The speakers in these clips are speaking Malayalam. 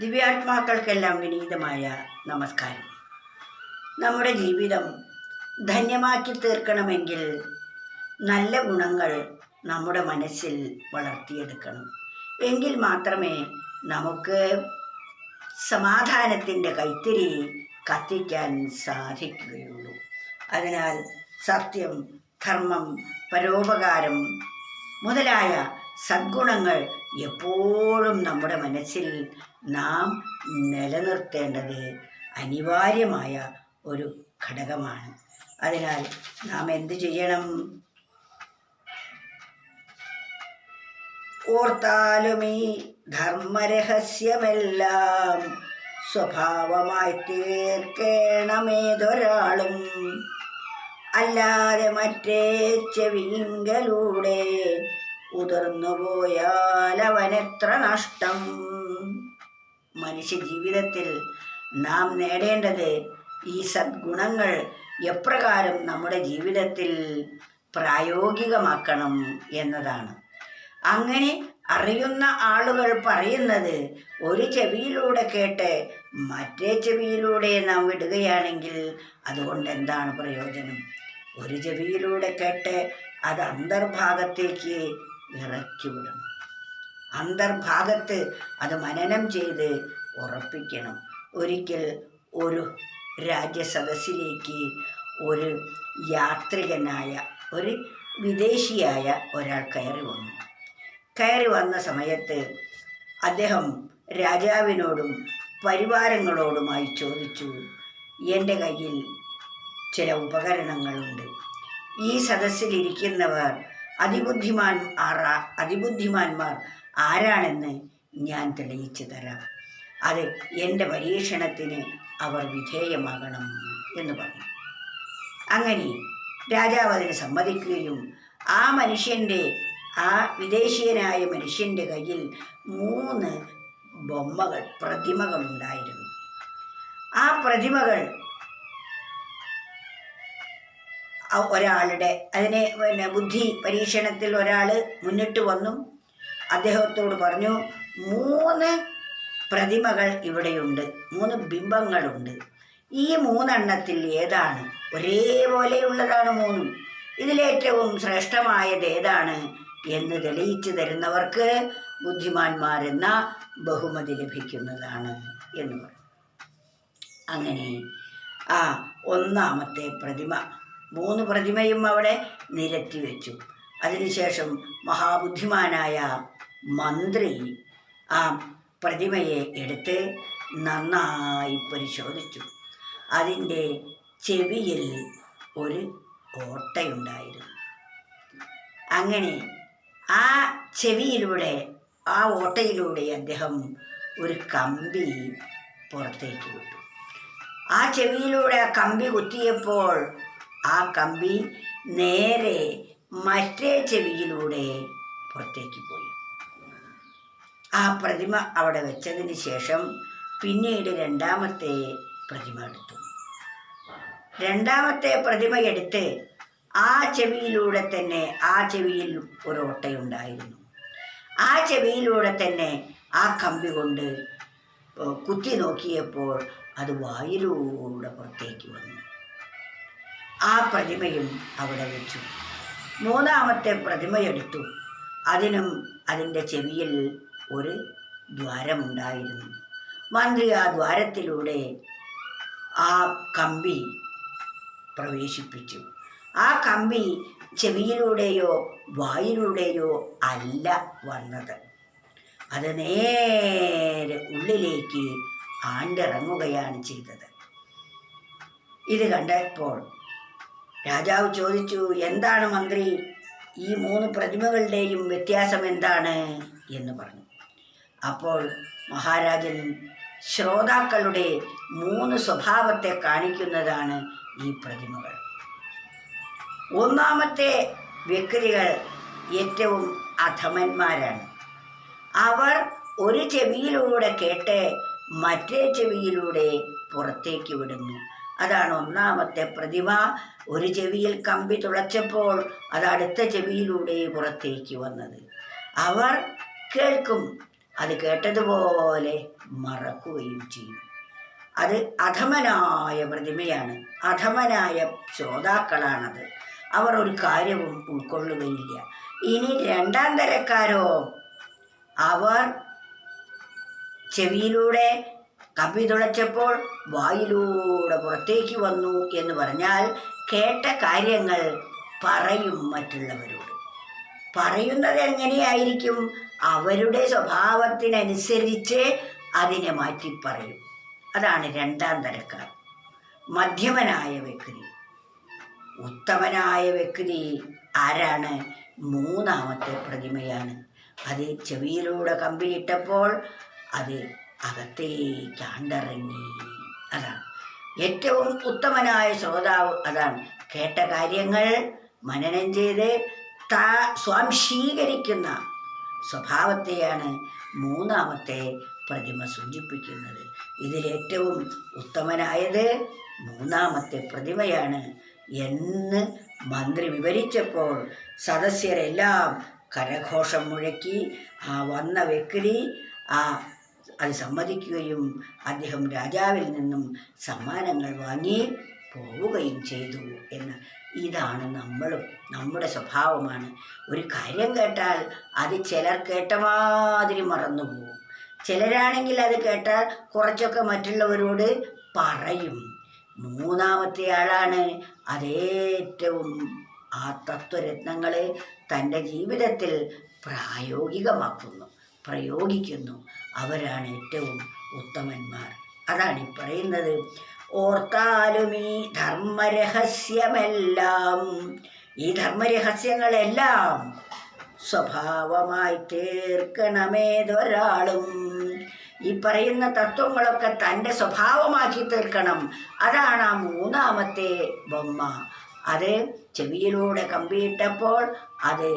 ദിവ്യാത്മാക്കൾക്കെല്ലാം വിനീതമായ നമസ്കാരം. നമ്മുടെ ജീവിതം ധന്യമാക്കി തീർക്കണമെങ്കിൽ നല്ല ഗുണങ്ങൾ നമ്മുടെ മനസ്സിൽ വളർത്തിയെടുക്കണം. എങ്കിൽ മാത്രമേ നമുക്ക് സമാധാനത്തിന്റെ കൈത്തിരി കത്തിക്കാൻ സാധിക്കുകയുള്ളൂ. അതിനാൽ സത്യം ധർമ്മം പരോപകാരം മുതലായ സദ്ഗുണങ്ങൾ എപ്പോഴും നമ്മുടെ മനസ്സിൽ നാം നിലനിർത്തേണ്ടത് അനിവാര്യമായ ഒരു ഘടകമാണ്. അതിനാൽ നാം എന്ത് ചെയ്യണം? ഓർത്താലും ഈ ധർമ്മരഹസ്യമെല്ലാം സ്വഭാവമായി തീർക്കേണമേതൊരാളും അല്ലാതെ മറ്റേ ചെവിങ്കലൂടെ ഉതിർന്നുപോയാൽ അവനെത്ര നഷ്ടം? മനുഷ്യ ജീവിതത്തിൽ നാം നേടേണ്ടത് ഈ സദ്ഗുണങ്ങൾ എപ്രകാരം നമ്മുടെ ജീവിതത്തിൽ പ്രായോഗികമാക്കണം എന്നതാണ്. അങ്ങനെ അറിയുന്ന ആളുകൾ പറയുന്നത് ഒരു ചെവിയിലൂടെ കേട്ട് മറ്റേ ചെവിയിലൂടെ നാം വിടുകയാണെങ്കിൽ അതുകൊണ്ട് എന്താണ് പ്രയോജനം? ഒരു ചെവിയിലൂടെ കേട്ട് അത് അന്തർഭാഗത്തേക്ക് ഇറക്കി വിടണം. അന്തർഭാഗത്ത് അത് മനനം ചെയ്ത് ഉറപ്പിക്കണം. ഒരിക്കൽ ഒരു രാജ്യസദസ്സിലേക്ക് ഒരു യാത്രികനായ ഒരു വിദേശിയായ ഒരാൾ കയറി വന്നു. കയറി വന്ന സമയത്ത് അദ്ദേഹം രാജാവിനോടും പരിവാരങ്ങളോടുമായി ചോദിച്ചു എന്റെ കയ്യിൽ ചില ഉപകരണങ്ങളുണ്ട്. ഈ സദസ്സിലിരിക്കുന്നവർ അതിബുദ്ധിമാൻ ആറാ അതിബുദ്ധിമാന്മാർ ആരാണെന്ന് ഞാൻ തെളിയിച്ചു തരാം. അത് എന്റെ പരീക്ഷണത്തിന് അവർ വിധേയമാകണം എന്ന് പറഞ്ഞു. അങ്ങനെ രാജാവ് അതിന് സമ്മതിക്കുകയും ആ മനുഷ്യന്റെ ആ വിദേശീയനായ മനുഷ്യന്റെ കയ്യിൽ മൂന്ന് ബൊമ്മകൾ പ്രതിമകളുണ്ടായിരുന്നു ആ പ്രതിമകൾ ഒരാളുടെ അതിനെ പിന്നെ ബുദ്ധി പരീക്ഷണത്തിൽ ഒരാൾ മുന്നിട്ട് വന്നു. അദ്ദേഹത്തോട് പറഞ്ഞു മൂന്ന് പ്രതിമകൾ ഇവിടെയുണ്ട് മൂന്ന് ബിംബങ്ങളുണ്ട്. ഈ മൂന്നെണ്ണത്തിൽ ഏതാണ്? ഒരേപോലെയുള്ളതാണ് മൂന്നും. ഇതിലേറ്റവും ശ്രേഷ്ഠമായത് ഏതാണ്? എന്ന് തെളിയിച്ചു തരുന്നവർക്ക് ബുദ്ധിമാന്മാരെന്ന ബഹുമതി ലഭിക്കുന്നതാണ് എന്ന് പറഞ്ഞു. അങ്ങനെ ആ ഒന്നാമത്തെ പ്രതിമ മൂന്ന് പ്രതിമയും അവിടെ നിരത്തി വെച്ചു അതിനുശേഷം മഹാബുദ്ധിമാനായ മന്ത്രി ആ പ്രതിമയെ എടുത്ത് നന്നായി പരിശോധിച്ചു. അതിന്റെ ചെവിയിൽ ഒരു ഓട്ടയുണ്ടായിരുന്നു അങ്ങനെ ആ ചെവിയിലൂടെ ആ ഓട്ടയിലൂടെ അദ്ദേഹം ഒരു കമ്പി പുറത്തേക്ക് വിട്ടു. ആ ചെവിയിലൂടെ ആ കമ്പി കുത്തിയപ്പോൾ ആ കമ്പി നേരെ മറ്റേ ചെവിയിലൂടെ പുറത്തേക്ക് പോയി. ആ പ്രതിമ അവിടെ വെച്ചതിന് ശേഷം പിന്നീട് രണ്ടാമത്തെ പ്രതിമ എടുത്തു. രണ്ടാമത്തെ പ്രതിമ എടുത്ത് ആ ചെവിയിലൂടെ തന്നെ ആ ചെവിയിൽ ഒരു ഓട്ടയുണ്ടായിരുന്നു. ആ ചെവിയിലൂടെ തന്നെ ആ കമ്പി കൊണ്ട് കുത്തി നോക്കിയപ്പോൾ അത് വായിലൂടെ പുറത്തേക്ക് വന്നു. ആ പ്രതിമയും അവിടെ വെച്ചു. മൂന്നാമത്തെ പ്രതിമയെടുത്തു അതിനും അതിന്റെ ചെവിയിൽ ഒരു ദ്വാരമുണ്ടായിരുന്നു. മന്ത്രി ആ ദ്വാരത്തിലൂടെ ആ കമ്പി പ്രവേശിപ്പിച്ചു. ആ കമ്പി ചെവിയിലൂടെയോ വായിലൂടെയോ അല്ല വന്നത്. അത് നേരെ ഉള്ളിലേക്ക് ആണ്ടിറങ്ങുകയാണ് ചെയ്തത്. ഇത് കണ്ടപ്പോൾ രാജാവ് ചോദിച്ചു എന്താണ് മന്ത്രി? ഈ മൂന്ന് പ്രതിമകളുടെയും വ്യത്യാസം എന്താണ്? എന്ന് പറഞ്ഞു. അപ്പോൾ മഹാരാജൻ ശ്രോതാക്കളുടെ മൂന്ന് സ്വഭാവത്തെ കാണിക്കുന്നതാണ് ഈ പ്രതിമകൾ. ഒന്നാമത്തെ വ്യക്തികൾ ഏറ്റവും അധമന്മാരാണ്. അവർ ഒരു ചെവിയിലൂടെ കേട്ട് മറ്റേ ചെവിയിലൂടെ പുറത്തേക്ക് വിടുന്നു. അതാണ് ഒന്നാമത്തെ പ്രതിമ. ഒരു ചെവിയിൽ കമ്പി തുളച്ചപ്പോൾ അത് അടുത്ത ചെവിയിലൂടെ പുറത്തേക്ക് വന്നത്. അവർ കേൾക്കും അത് കേട്ടതുപോലെ മറക്കുകയും ചെയ്യും അത് അധമനായ പ്രതിമയാണ്. അധമനായ ശ്രോതാക്കളാണത്. അവർ ഒരു കാര്യവും ഉൾക്കൊള്ളുകയില്ല. ഇനി രണ്ടാം തരക്കാരോ അവർ ചെവിയിലൂടെ കമ്പി തുളച്ചപ്പോൾ വായിലൂടെ പുറത്തേക്ക് വന്നു എന്ന് പറഞ്ഞാൽ കേട്ട കാര്യങ്ങൾ പറയും മറ്റുള്ളവരോട്. പറയുന്നത് എങ്ങനെയായിരിക്കും? അവരുടെ സ്വഭാവത്തിനനുസരിച്ച് അതിനെ മാറ്റി പറയും. അതാണ് രണ്ടാം തരക്കാർ. മധ്യമനായ വ്യക്തി. ഉത്തമനായ വ്യക്തി ആരാണ്? മൂന്നാമത്തെ പ്രതിമയാണ്. അത് ചെവിയിലൂടെ കമ്പിയിട്ടപ്പോൾ അത് അകത്തേക്ക് ആണ്ടിറങ്ങി അതാണ്. ഏറ്റവും ഉത്തമനായ ശ്രോതാവ് അതാണ്. കേട്ട കാര്യങ്ങൾ മനനം ചെയ്ത് താ സ്വാംശീകരിക്കുന്ന സ്വഭാവത്തെയാണ് മൂന്നാമത്തെ പ്രതിമ സൂചിപ്പിക്കുന്നത്. ഇതിലേറ്റവും ഉത്തമനായത് മൂന്നാമത്തെ പ്രതിമയാണ് എന്ന് മന്ത്രി വിവരിച്ചപ്പോൾ സദസ്യരെല്ലാം കരഘോഷം മുഴക്കി ആ വന്ന വ്യക്തി ആ അത് സമ്മതിക്കുകയും അദ്ദേഹം രാജാവിൽ നിന്നും സമ്മാനങ്ങൾ വാങ്ങി. പോവുകയും ചെയ്തു എന്ന്. ഇതാണ് നമ്മളും നമ്മുടെ സ്വഭാവമാണ്. ഒരു കാര്യം കേട്ടാൽ അത് ചിലർ കേട്ട മാതിരി മറന്നു പോകും ചിലരാണെങ്കിൽ അത് കേട്ടാൽ കുറച്ചൊക്കെ മറ്റുള്ളവരോട് പറയും. മൂന്നാമത്തെ ആളാണ് അതേറ്റവും ആ തത്വരത്നങ്ങളെ തന്റെ ജീവിതത്തിൽ പ്രായോഗികമാക്കുന്നു പ്രയോഗിക്കുന്നു. അവരാണ് ഏറ്റവും ഉത്തമന്മാർ. അതാണ് ഈ പറയുന്നത്. ഓർത്താലും ഈ ധർമ്മരഹസ്യമെല്ലാം. ഈ ധർമ്മരഹസ്യങ്ങളെല്ലാം സ്വഭാവമായി തീർക്കണമേതൊരാളും ഈ പറയുന്ന തത്വങ്ങളൊക്കെ തന്റെ സ്വഭാവമാക്കി തീർക്കണം. അതാണ് ആ മൂന്നാമത്തെ ബൊമ്മ. അത് ചെവിയിലൂടെ കമ്പിയിട്ടപ്പോൾ അത്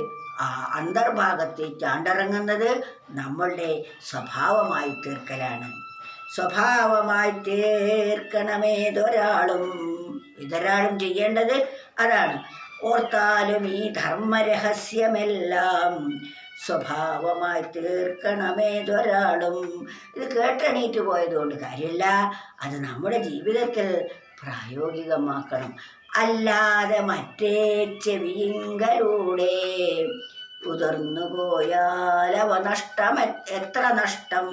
അന്തർഭാഗത്തേക്ക് ആണ്ടിറങ്ങുന്നത് നമ്മളുടെ സ്വഭാവമായി തീർക്കലാണ്. സ്വഭാവമായി തീർക്കണമേതൊരാളും ഇതൊരാളും ചെയ്യേണ്ടത് അതാണ്. ഓർത്താലും ഈ ധർമ്മരഹസ്യമെല്ലാം സ്വഭാവമായി തീർക്കണമേതൊരാളും. ഇത് കേട്ടെണീറ്റ് പോയതുകൊണ്ട് കാര്യമില്ല. അത് നമ്മുടെ ജീവിതത്തിൽ പ്രായോഗികമാക്കണം. അല്ലാതെ മറ്റേ ചെവിയിങ്കലൂടെ ഉതിർന്നു പോയാൽ അവ നഷ്ടം എത്ര നഷ്ടം?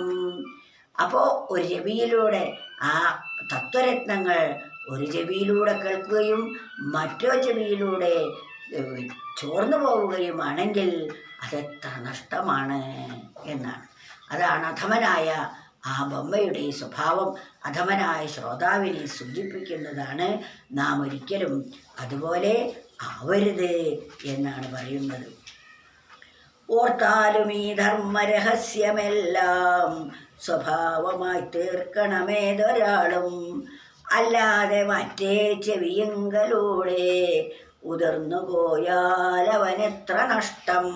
അപ്പോൾ ഒരു രവിയിലൂടെ ആ തത്വരത്നങ്ങൾ ഒരു ചെവിയിലൂടെ കേൾക്കുകയും മറ്റോ ചെവിയിലൂടെ ചോർന്നു പോവുകയുമാണെങ്കിൽ അതെത്ര നഷ്ടമാണ് എന്നാണ്. അതാണ് അധമനായ ആ ബൊമ്മയുടെ സ്വഭാവം. അധമനായ ശ്രോതാവിനെ സൂചിപ്പിക്കുന്നതാണ് നാം ഒരിക്കലും അതുപോലെ ആവരുത് എന്നാണ് പറയുന്നത്. ഓർത്താലും ഈ ധർമ്മരഹസ്യമെല്ലാം സ്വഭാവമായി തീർക്കണമേതൊരാളും അല്ലാതെ മറ്റേ ചെവിയങ്കലൂടെ ഉതിർന്നു പോയാൽ അവനെത്ര നഷ്ടം?